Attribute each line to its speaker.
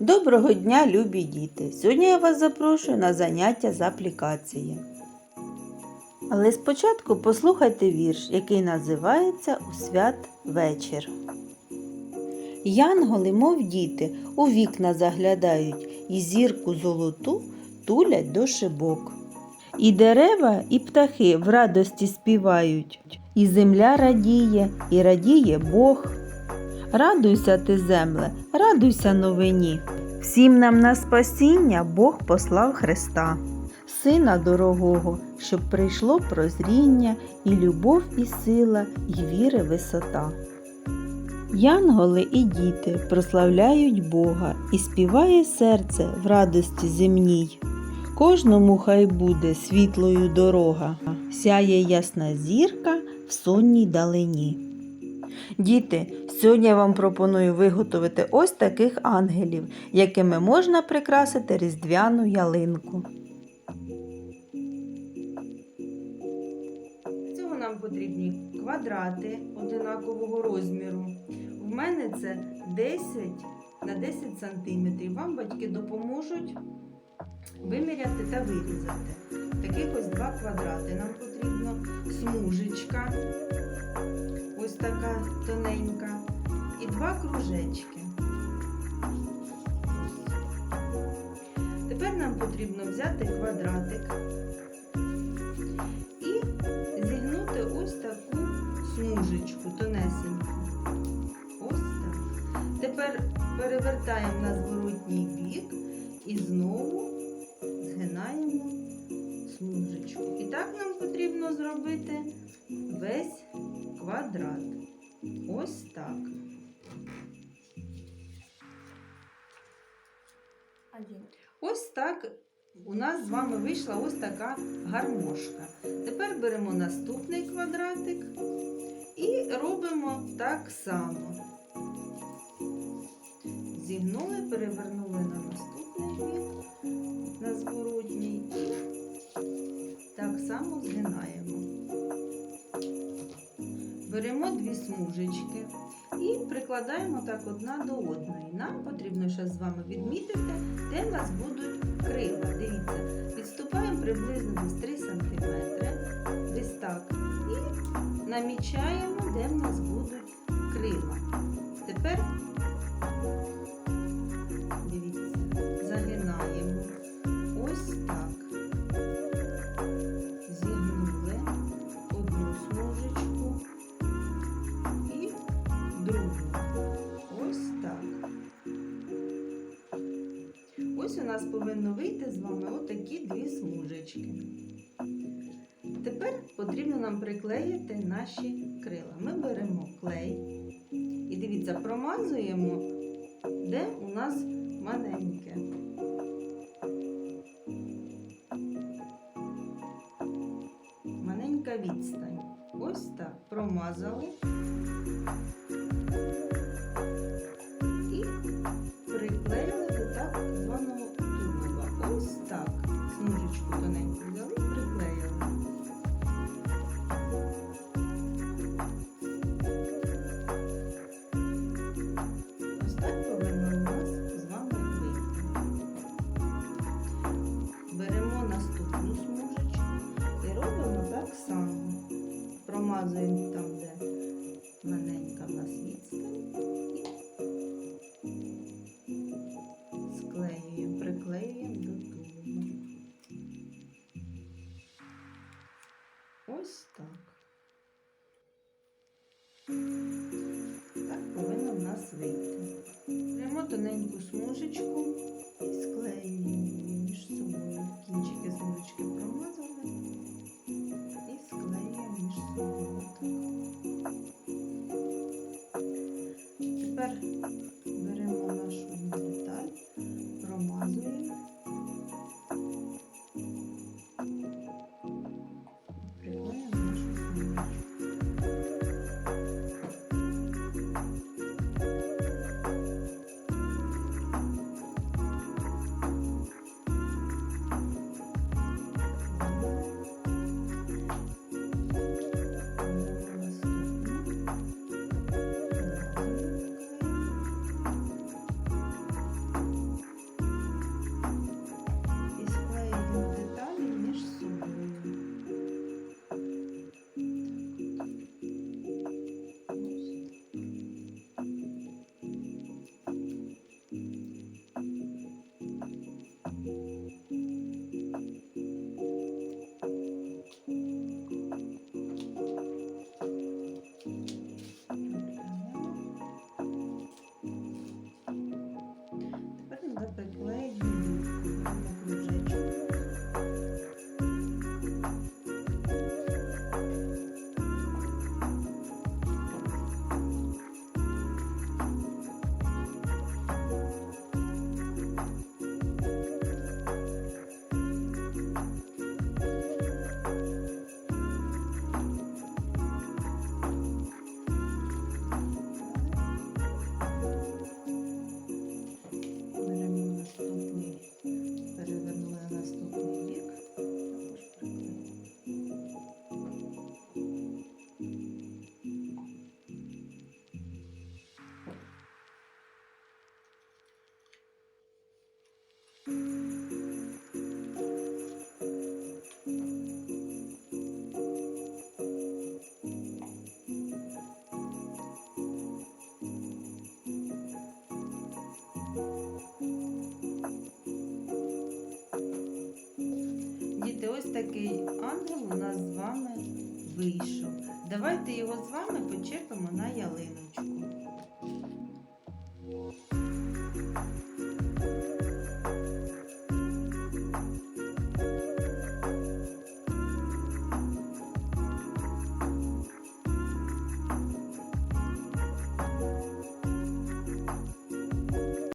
Speaker 1: Доброго дня, любі діти! Сьогодні я вас запрошую на заняття з аплікації. Але спочатку послухайте вірш, який називається У свят вечір. Янголи, мов діти, у вікна заглядають, і зірку золоту тулять до шибок. І дерева, і птахи в радості співають, і земля радіє, і радіє Бог. Радуйся ти, земле, радуйся новині. Всім нам на спасіння Бог послав Христа, Сина дорогого, щоб прийшло прозріння, і любов, і сила, і віри висота. Янголи і діти прославляють Бога, і співає серце в радості земній. Кожному хай буде світлою дорога, сяє ясна зірка в сонній далині. Діти, сьогодні я вам пропоную виготовити ось таких ангелів, якими можна прикрасити різдвяну ялинку. Цього нам потрібні квадрати одинакового розміру. В мене це 10 на 10 см. Вам батьки допоможуть виміряти та вирізати. Таких ось два квадрати. Нам потрібно смужечка, ось така тоненька, і два кружечки. Тепер нам потрібно взяти квадратик і зігнути ось таку смужечку тонесеньку. Ось так. Тепер перевертаємо на зворотній бік і знову згинаємо смужечку. І так нам потрібно зробити весь квадрат. Ось так. Ось так у нас з вами вийшла ось така гармошка. Тепер беремо наступний квадратик і робимо так само. Зігнули, перевернули на наступний бік, на зворотній і так само згинаємо. Беремо дві смужечки і прикладаємо так одна до одної. Нам потрібно ще з вами відмітити, де в нас будуть крила. Дивіться, відступаємо приблизно десь 3 см, десь так. І намічаємо, де в нас будуть крила. Тепер Ось у нас повинно вийти з вами отакі дві смужечки. Тепер потрібно нам приклеїти наші крила. Ми беремо клей і дивіться, промазуємо, де у нас маленьке. Маленька відстань. Ось так. Промазали. Так повинно в нас вийти. Беремо тоненьку смужечку і склеюємо між собою. Кінчики смужечки промазали такий ангел у нас з вами вийшов. Давайте його з вами почепимо на ялиночку.